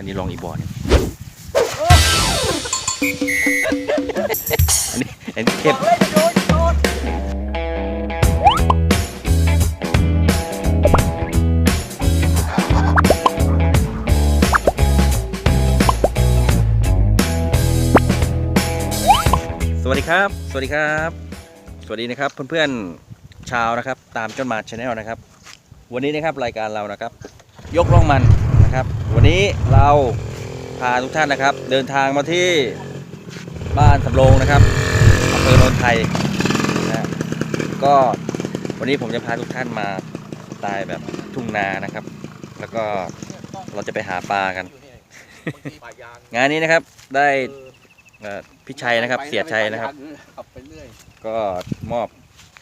อันนี้ลองอีกบ่อหนึงอันนี้อันนี้เข้มสวัสดีครับ สวัสดีครับ สวัสดีนะครับเพื่อนๆชาวนะครับ ตามจนมาชาแนลนะครับ วันนี้นะครับรายการเรานะครับ ยกล่องมัน นะครับ วันนี้เราพาทุกท่านนะครับ เดินทางมาที่บ้านสำโรงนะครับอำเภอโนนไทยนะฮะก็วันนี้ผมจะพาทุกท่านมาสไตล์แบบทุ่งนานะครับ แล้วก็เราจะไปหาปลากัน งานนี้นะครับได้เอ่อพี่ชัยนะครับ เสียชัยนะครับขับไปเรื่อยก็มอบ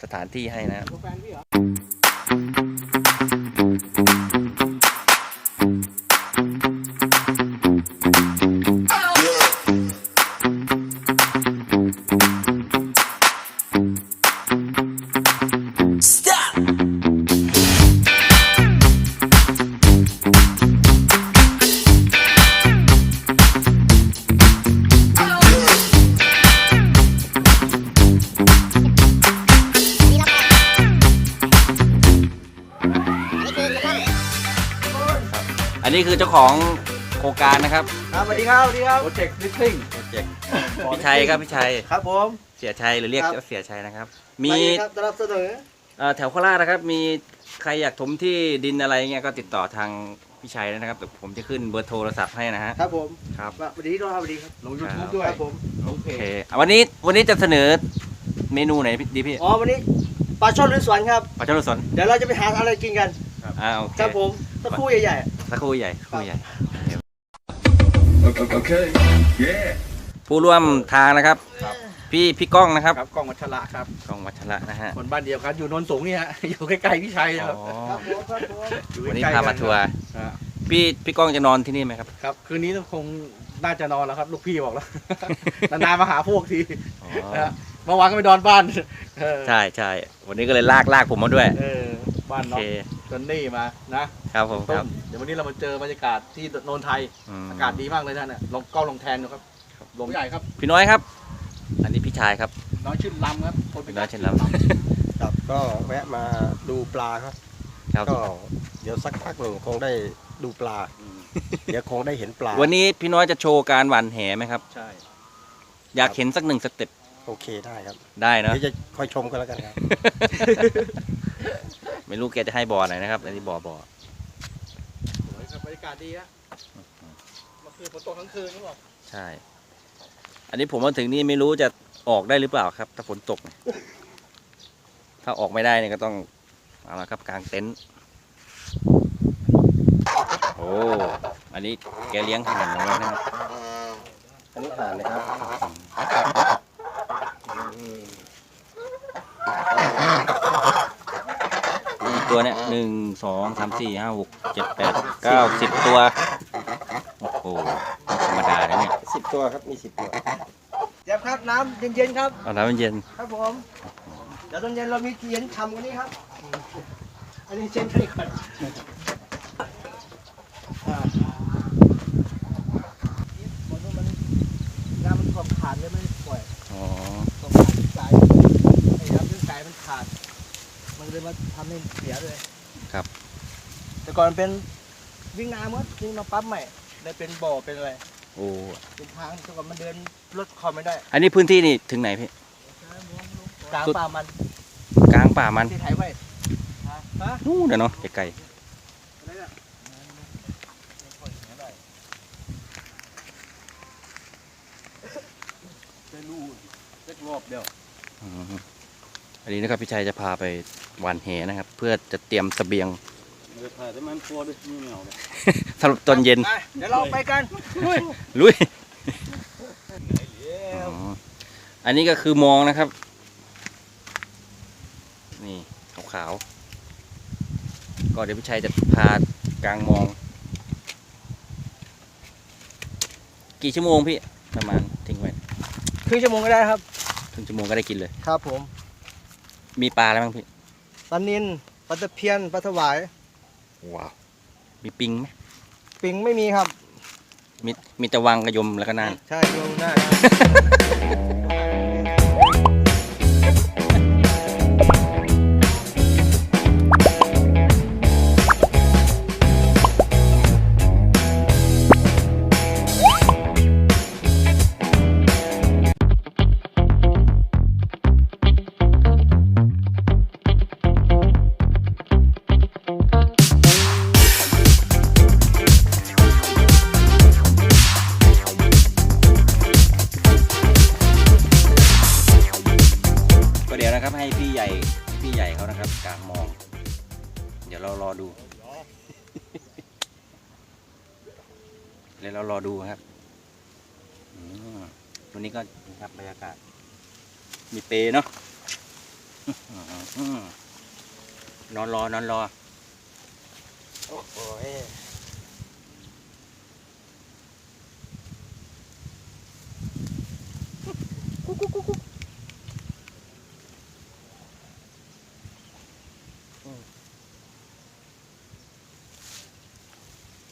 สถานที่ให้นะครับ ของโครงการนะครับครับสวัสดีครับสวัสดีครับโปรเจกต์ลิสซิ่งโปรเจกต์พี่ชัยครับพี่ชัยครับผมเสียชัยหรือเรียกครับว่าเสียชัยนะครับ มีมีครับสนับสนุนเอ่อแถวโคราชนะครับ มีใครอยากถมที่ดินอะไรเงี้ยก็ติดต่อทางพี่ชัยนะครับเดี๋ยวผมจะขึ้นเบอร์โทรศัพท์ให้นะฮะครับผมครับสวัสดีด้วยครับสวัสดีครับลงยูครัทูบบด้วยครับผมโอเคโอเคอะวันนี้วันนี้จะเสนอเมนูไหนดีพี่อ๋อวันนี้ปลาช่อนลุยสวนครับปลาช่อนลูกศรเดี๋ยวเราจะไปหาอะไรกินกันอ่าโอเคครับผมตะคู่ใหญ่ สักครู่ใหญ่สักครู่ใหญ่ Okay. Yeah. ผู้ร่วมทางนะครับ ครับ พี่พี่ก้องนะครับครับกล้องวัชระครับ ก้องวัชระนะฮะคนบ้านเดียวกันอยู่โนนสูงนี่ฮะ อยู่ใกล้ๆพี่ชัยนะครับอ๋อๆครับผมครับผมอยู่วันนี้ใกล้ๆพามาทัวร์อ่าพี่พี่ก้องจะนอนที่นี่ไหมครับครับ คืนนี้คงน่าจะนอนแล้วครับ ลูกพี่บอกแล้ว นานๆมาหาพวกทีอ๋อนะฮะเมื่อวานก็ไปนอนบ้านเออใช่ใช่วันนี้ก็เลยลากลากผมมาด้วย เออ บ้านโอน้อเคงจนนี่มานะครับผมคต้รับ มเดี๋ยววันนี้เรามาเจอบรรยากาศที่โนนไทยมอากาศดีมากเลยท่านน่ะลองกล้องลงแทนดูครับลงใหญ่ครับ พี่น้อยครับ อันนี้พี่ชายครับ น้อยชื่นลำครับคนพี่น้อยเช่นลครับก็แวะมาดูปลาครับำครับ ก็เดี๋ยวสักพักหนึ่งคงได้ดูปลา เดี๋ยวคงได้เห็นปลาวันนี้พี่น้อยจะโชว์การหว่านแหไหมครับ ใช่อยากเห็นสักหนึ่งสเต็ปโอเคได้ครับได้เนอะเดี๋ยวจะค่อยชมกันแล้วกันครับ ไม่รู้แกจะให้บอไหนนะครับ อันนี้บอบอสวยครับบรรยากาศดีฮะเมื่อคืนฝนตกทั้งคืนนี่บอกใช่ อันนี้ผมมาถึงนี่ไม่รู้จะออกได้หรือเปล่าครับ ถ้าฝนตกเนี่ยถ้าออกไม่ได้เนี่ยก็ต้องเอาละครับกางเต็นท์โอ้อันนี้แกเลี้ยงห่านเอาไว้นะครับอันนี้ผ่านเลยครับกี่ ตัวเนี่ยหนึ่งสองสามสี่ห้าหกเจ็ดแปดเก้าสิบตัว โอ้โหไม่ธรรมดานะเนี่ยสิบตัวครับ มีสิบตัวเดี๋ยวครับน้ำเย็นๆครับ เอาน้ำเย็นครับผม เดี๋ยวตอนเย็นเรามีเทียนฉ่ำกว่านี้ครับ อันนี้เช็นให้ก่อนอ่ามันมันน้ำมันขอบขาดเลยไม่ได้ปล่อย อ๋อ ขอบขาดสายไอ้น้ำเรื่องสายมันขาด มัน เลยมาทำให้เสียเลยครับ แต่ก่อนเป็นวิ่งน้ำมั้งนี่มาปั๊บใหม่ได้เป็นบ่อเป็นอะไรโอ้เป็นทางแต่ก่อนมันเดินรถคอมไม่ได้อันนี้พื้นที่นี่ถึงไหนพี่กลางป่ามันกลางป่ามันที่ไทยไว้ฮะนู่นนะเนาะไกลอะไรเนี่ยได้รู้เล็กรอบเดียวๆ อืมอันนี้นะครับพี่ชัยจะพาไปหวานแหนะครับ เพื่อจะเตรียมเสบียงเออถ่ายแต่มันกลัวด้วยนี่ไม่เอาเลยสำหรับตอนเย็น ไปเดี๋ยวเราไปกันลุยอ๋ออันนี้ก็คือมองนะครับ นี่ขาวๆก็เดี๋ยวพี่ชัยจะพากลางมอง กี่ชั่วโมงพี่ประมาณทิ้งไว้ครึ่งชั่วโมงก็ได้ครับครึ่งชั่วโมงก็ได้กินเลย ครับผม มีปลาอะไรบ้างพี่ปลานินปลาตะเพียนปลาถวาย ว้าวมีปิงไหมปิงไม่มีครับ มีมีแต่วังกระยมแล้วก็นาน ใช่โยงหน้าได้ก็ ดี๋ยวเรารอดูครับอืมวันนี้ก็นะครับบรรยากาศ มีเปเนาะอืมนอนรอนอนรอ โอ้โห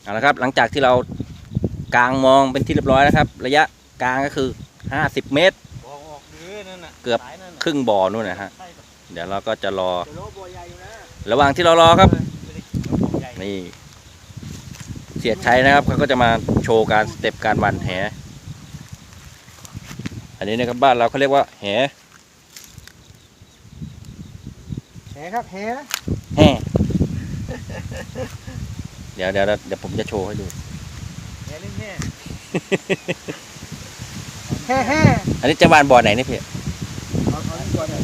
เอาละครับ หลังจากที่เรา กลางมองเป็นที่เรียบร้อยนะครับ ระยะกลางก็คือ 50 เมตร บอกออกเดือนั่นน่ะเกือบ สายนั่นน่ะครึ่งบ่อนู่นนะฮะ ใช่ปะเดี๋ยวเราก็จะรอ เดี๋ยวโลบัวใหญ่อยู่นะระหว่างที่เรารอครับ ไม่ได้กินแล้วของใหญ่นี่ เสียดชัยนะครับเขาก็จะมาโชว์การสเต็ปการหวันแห อันนี้นะครับบ้านเราเขาเรียกว่าแหแหครับแหแห่เดี๋ยวเดี๋ยวเดี๋ยวผมจะโชว์ให้ดู แหเล่นแห่แห่แห่อันนี้จะหวานบ่อไหนเนี่ยพี่เอาเอาดีกว่าเนี่ย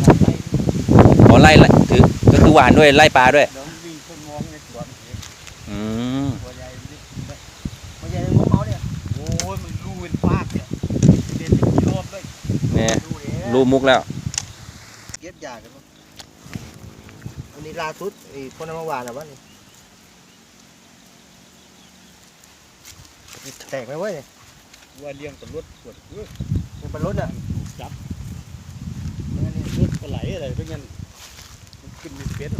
อ๋อไล่ไล่คือก็คือหวานด้วยไล่ปลาด้วยเดี๋ยววิ่งคนมองในสวนเห็นอืมตัวใหญ่มันดิบัวใหญ่ในหัวเขาเนี่ยโอ้ยมันรูเป็นฟากเนี่ยเด็นเป็นกิโลเลยเนี่ยดูเดี๋ยวรูมุกแล้วเก็บยากันมั้งอันนี้ลาสุดไอ้คนเอามาวานอะวะนี่ แตกไหมเว้ยว่าเลี้ยงตำรวจปวดเว้ยมันเป็นรถอะจับงั้นนี่รถปลาไหลอะไรเพราะงั้นมันขึ้นมีเป็ด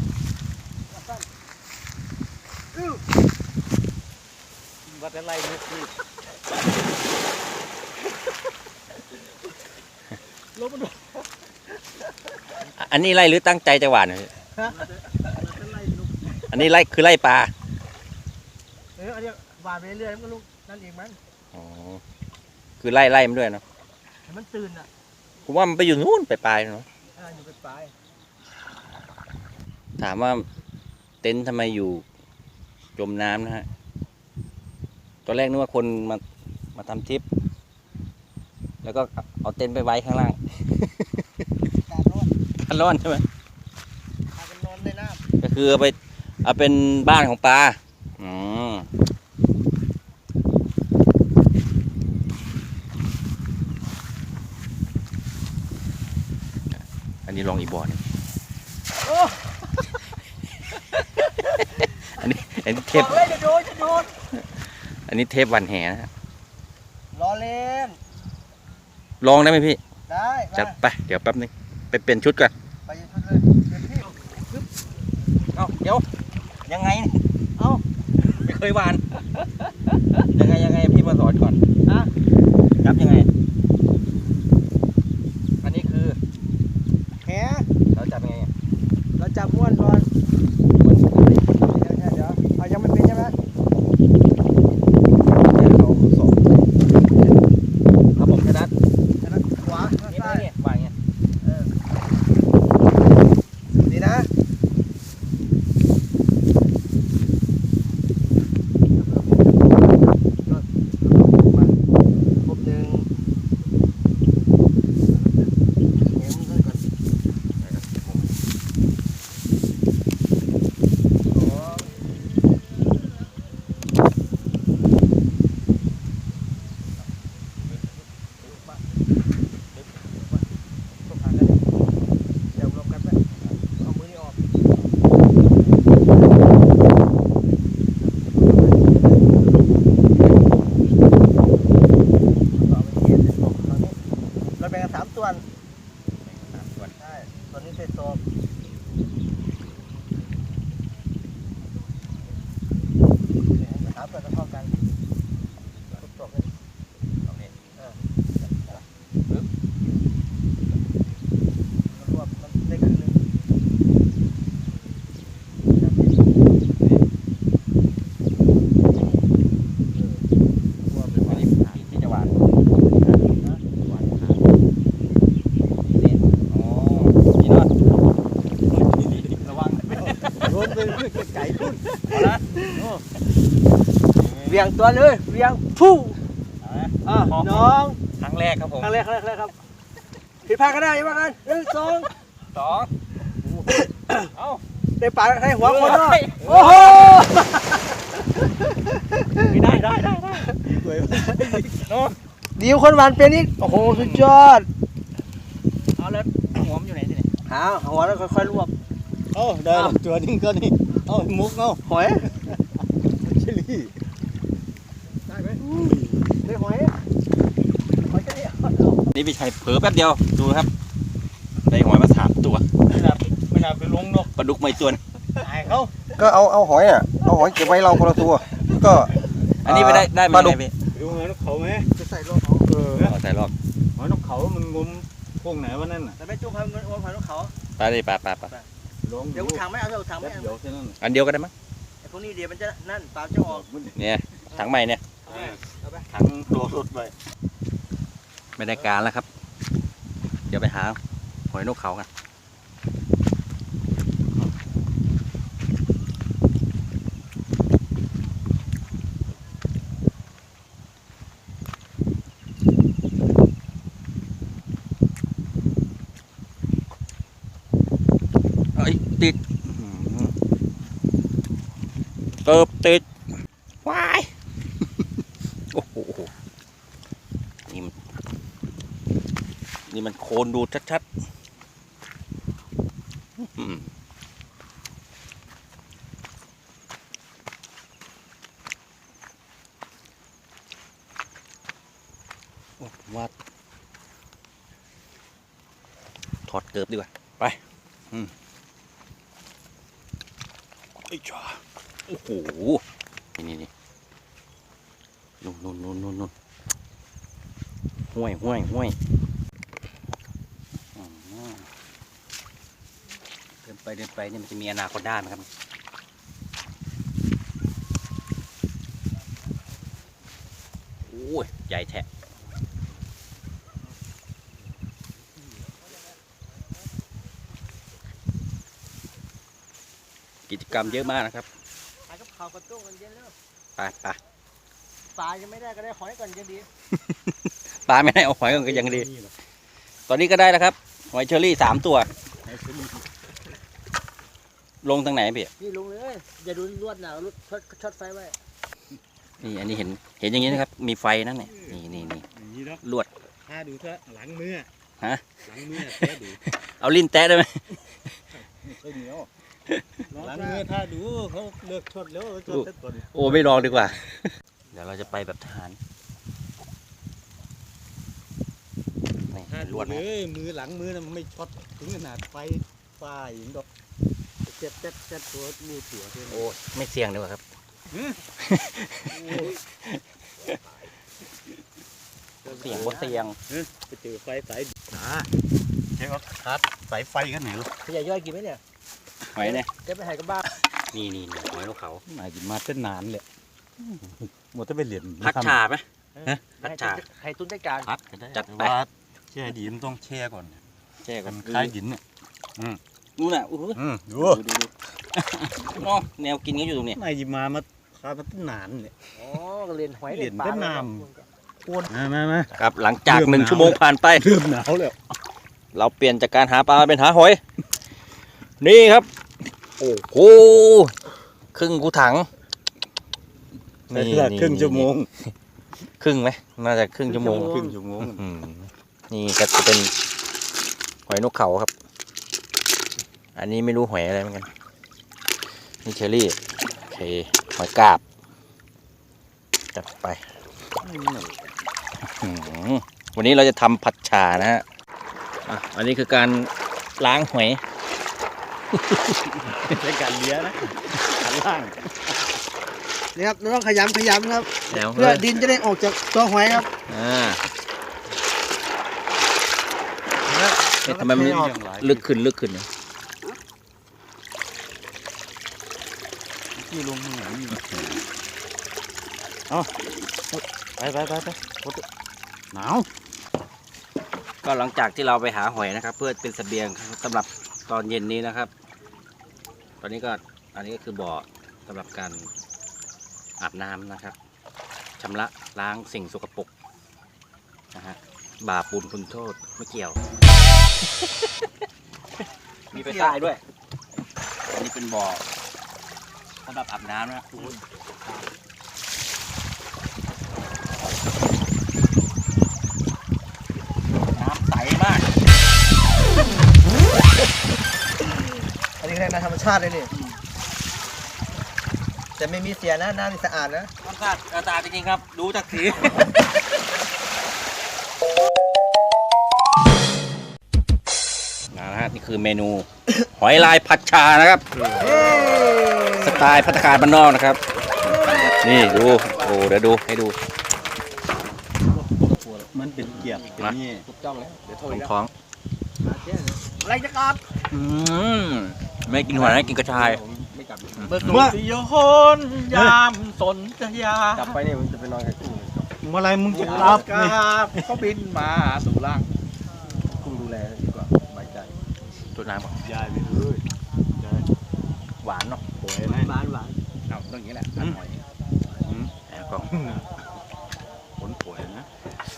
วัดอะไรมุกนี่ลบมันดูอันนี้ไล่หรือตั้งใจจะหวานพี่อะไรลูกอันนี้ไล่คือไล่ปลาเอออันเนี้ยวานไปเรื่อยๆมันก็ลุก นั่นเองมั้งอ๋อคือไล่ไล่มันด้วยเนาะให้มันตื่นอะผมว่ามันไปอยู่นู่นไปปลายๆเนาะอ่าอยู่ไปปลายถามว่าเต็นท์ทำไมอยู่จมน้ำนะฮะ ตอนแรกนึกว่าคนมามาทำทริป แล้วก็เอาเต็นท์ไปไว้ข้างล่าง การรอดกันร้อนใช่ไหมพากันนอนในน้ก็คือเอาไปเอาเป็นบ้านของปลา อืมอันนี้ ลองอีกบ่อหนึงอันนี้อันนี้ำเทปบอกเลยจะโดนจะโดนอันนี้เทปวันแหนะฮะรอเล่น ลองได้ไหมพี่ ได้มาจัดไป เดี๋ยวแป๊บนึง ไปเปลี่ยนชุดก่อนไปยืนชุดเลยเต็มที่เอ้าเดี๋ยว ยังไงเนี่ยเอ้าไม่เคยหวาน ยังไงยังไงพี่มาสอนก่อนฮะ เวียงตัวเลยเวียงฟู่อะน้องครั้งแรกครับผมครั้งแรกครั้งแรกครั้งแรกครับผิดพลาดก็ได้ยังไงกันหนึ่งสองสองเอ้าได้ปากให้หัวคนเนาะโอ้โหไม่ได้ได้ได้ได้ดีกว่าคนหวานเป็นอีกโอ้โหสุดยอดเอาแล้วหัวมันอยู่ไหนทีเนี่ยหาหัวแล้วค่อยๆรวบเอ้าได้แล้วตัวนึงก็นี่ เอ้ามุกเอ้าหอยชิลี่ได้ไหมได้หอยหอยจะเนี่ยนี่พี่ชัยเผลอแป๊บเดียวดูนะครับ ได้หอยมาสามตัวไม่น่าไม่น่าไปลงเนาะปลาดุกไม่ตัวหนึ่งตายเขาก็เอาเอาหอยอะเอาหอยเก็บไว้เราคนละตัว ก็อันนี้ไม่ได้ได้ปมาลาดุไงกพี่ดูไงนกเขาไหมจะใส่รอบเขาเออเอาใส่ลอกหอยนกเขามันงมพวกไหนวะนั่นน่ะแต่ไม่จุ่มให้มันหอยนกเขาไปดิไปไปไปล งเดี๋ยวกูถังไม่เอาเดี๋ยวถังแป๊ไม่บเอาเดียวแค่นั้นอันเดียวก็ได้มั้งไอ้พวกนี้เดี๋ยวมันจะนั่นปลาจะออกเนี่ยถังใหม่เนี่ยถังตัวรถไปไม่ได้การแล้วครับ เดี๋ยวไปหาหอยนกเขากันเอ้ยติดอื้อหือ เติบติดว้ายโอ้โหนี่มันนี่มันโคนดูดชัดๆอืมโอ้ผมว่าถอดเกือบดีกว่า ไป อืมไอ้จ้า โอ้โหนี่นี่นี่นู่นนู่นนู่นนู่นนู่นห้วยห้วยห้วยเดินไปเดินไปนี่มันจะมีอนาคตได้ไหมครับโอ้ยใหญ่แทะกิจกรรมเยอะมากนะครับ ข้าวกระตุ้งกันเย็นแล้วไปไปปลายังไม่ได้ก็ได้หอยก่อนยังดีปลาไม่ได้เอาหอยกันก็ยังดี ตอนนี้ก็ได้แล้วครับหอยเชอรี่สามตัว ลงทางไหนพี่นี่ลงเลยอย่าดูลวดหนาวลวดช็อตช็อตไฟไว้นี่อันนี้เห็นเห็นอย่างนี้นะครับ มีไฟนั่นเนี่ยนี่นี่นี่อย่างนี้แล้วลวดถ้าดูเถอะหลังมือฮะหลังมือแท้ดูเอาลิ้นแตะได้ไหมไม่ค่อยเหนียว หลังมือถ้าดูเขาเลิกชดแล้วชดแต่ก่อนโอ้ไม่ลองดีกว่า เดี๋ยวเราจะไปแบบทหารนี่ถ้าลดูวดเลนะยมือหลังมือน่ะมันไม่ช็อตถึงขนาดไฟฟ้าอย่างดอกเจ็ดเจ็ดเจ็ดตัวมูตัวเท่านั้นโอ้ไม่เสี่ยงดีกว่าครับเสี่ยงว่าเสี่ยงไปเจอไฟสายอ่าใช่เขาคัดสายไฟกันไหนลูกพี่ใหญ่ย่อยกินไหมเนี่ย หอยเนี่ยเก็บไปให้กับบ้านนี่นี่นี่หอยนกเขามากินมาตั้งนานเลยหมดจะไปเหรียญพัดฉาบไหมพัดฉาให้ตุ้นจัดการพัดก็ได้จัดไปแต่ว่าแช่ดีมันต้องแช่ก่อนแช่กักันนคล้ายหินเนี่ยนู่นน่ะอู้หูอืมดูดูดูดูอ๋อแนวกินก็อยู่ตรงนี้นายหยิบมามาคามาตั้งนานเลยอ๋อก็เรียนหอยเรียนปลาเวียดนามมามามาครับหลังจากเริ่มหนึ่งหนาวชั่วโมงผ่านไปเริ่มหนาวแล้วเราเปลี่ยนจากการหาปลามาเป็นหาหอย นี่ครับโอ้โหครึ่งกูถังใช้เวลาครึ่งชั่วโมง ครึ่งไหมน่าจะครึ่งชั่วโมงครึ่งชั่วโมงอืมนี่ก็จะเป็นหอยนกเขาครับ อันนี้ไม่รู้หอยอะไรเหมือนกัน นี่เชอรี่โอเคหอยกาบจัดไปอื้อหือวันนี้เราจะทำผัดฉานะฮะ อะ อันนี้คือการล้างหอย ใช้การเลี้ยนะขันล่าง นี่ครับเราต้องขยำขยำครับแล้วเพื่อดินจะได้ออกจากตัวหอยครับอ่าเอ๊ะทำไมมันลึกขึ้นลึกขึ้นเนี่ยที่ลงข้างหลังนี่เอาไปไปไปไปหนาวก็หลังจากที่เราไปหาหอยนะครับ เพื่อเป็นเสบียงสำหรับตอนเย็นนี้นะครับ ตอนนี้ก็อันนี้ก็คือบ่อสำหรับการอาบน้ำนะครับชำระล้างสิ่งสกปรกนะฮะบาปบุญคุณโทษไม่เกี่ยว มีไปใต้ด้วย อันนี้เป็นบ่อสำหรับอาบน้ำนะ อันนี้แค่น้ำธรรมชาติเลยนี่แต่ไม่มีเสียนะน้ำนี่สะอาดนะน้ำสะอาดสะอาดจริงๆครับ ดูจากสีนะฮะนี่คือเมนู หอยลายผัดชานะครับ สไตล์พัตตาคารบ้านนอกนะครับ นี่ดูโอ้เดี๋ยวดูให้ดูมันเป็นเกียบเป็นนี่ถูกจ้องเลยเดี๋ยวโทขษองนะของอะไรจะกลับอืม ไม่กินหัวนะกินกระชายไม่กลับเมื่อสุริยนยามสนธยากลับไปเนี่ยมันจะไปนอนกับกุ้งเมื่อไรมึงจะกกลับกาบเขาบินมาสู่ล่างกุ้งดูแลดีกว่าสบายใจตัวน้ำก่อนยายไปเลยยายหวานเนาะป่วยไหมหวานหวานเอาต้องอย่างนี้แหละหอยแอบกล้องผลป่วยนะ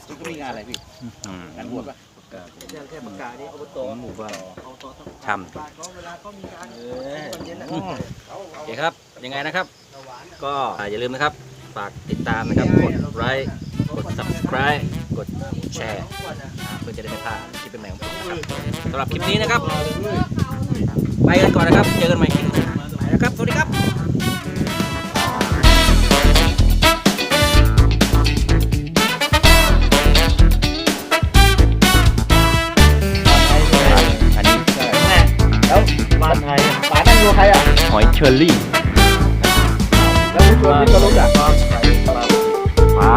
มันก็มีงานอะไรพี่อืมงานบวชปะ แค่แค่ปากกานี่อบตหมู่บ้านเอาตัวต้องช่ำบ้านเขาเวลาเขามีการเออตอนเย็นนะโอเคครับ ยังไงนะครับก็อย่าลืมนะครับ ฝากติดตามนะครับ กดไลค์ กด subscribe กดแชร์เพื่อจะได้ไม่พลาดคลิปเป็นใหม่ของผมนะครับสำหรับคลิปนี้นะครับ ไปกันก่อนนะครับ เจอกันใหม่คลิปหน้าไปนะครับ สวัสดีครับ เชอรี่แล้วผู้ชวนที่เขารู้จักครั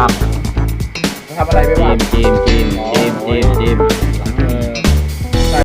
บทำอะไรไปจิบ้าง